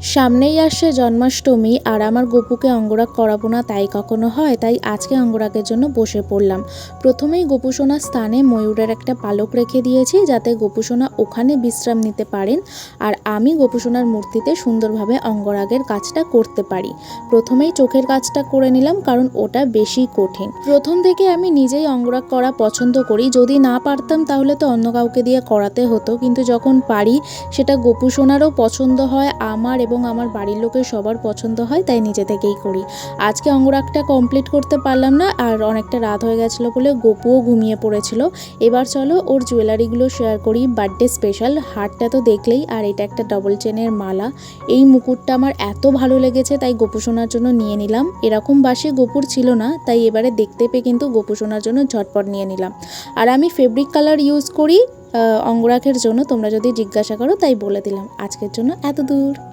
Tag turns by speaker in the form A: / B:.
A: সামনেই আসছে জন্মাষ্টমী আর আমার গপুকে অঙ্গরাগ করাবো না, তাই কখনো হয়, তাই আজকে অঙ্গরাগের জন্য বসে পড়লাম। প্রথমেই গোপুসোনার স্থানে ময়ূরের একটা পালক রেখে দিয়েছি, যাতে গোপুসোনা ওখানে বিশ্রাম নিতে পারেন আর আমি গোপুসোনার মূর্তিতে সুন্দরভাবে অঙ্গরাগের কাজটা করতে পারি। প্রথমেই চোখের কাজটা করে নিলাম, কারণ ওটা বেশি কঠিন। প্রথম থেকে আমি নিজেই অঙ্গরাগ করা পছন্দ করি, যদি না পারতাম তাহলে তো অন্য কাউকে দিয়ে করাতে হতো, কিন্তু যখন পারি, সেটা গোপুসোনারও পছন্দ হয়, আমার এবং আমার বাড়ির লোকের সবার পছন্দ হয় তাই নিজে থেকেই করি। আজকে অঙ্গরাগটা কমপ্লিট করতে পারলাম না আর অনেকটা রাত হয়ে গেছিল বলে গোপুও ঘুমিয়ে পড়েছিল। এবার চলো ওর জুয়েলারিগুলো শেয়ার করি বার্থডে স্পেশাল হারটা তো দেখলেই আর এটা একটা ডবল চেনের মালা। এই মুকুটটা আমার এত ভালো লেগেছে তাই গোপু গোপুসোনার জন্য নিয়ে নিলাম। এরকম বাসে গোপুর ছিল না তাই এবারে দেখতে পেয়ে কিন্তু গোপু গোপুসোনার জন্য ঝটপট নিয়ে নিলাম। আর আমি ফেব্রিক কালার ইউজ করি আহ, অঙ্গরাগের জন্য তোমরা যদি জিজ্ঞাসা করো তাই বলে দিলাম। আজকের জন্য এত দূর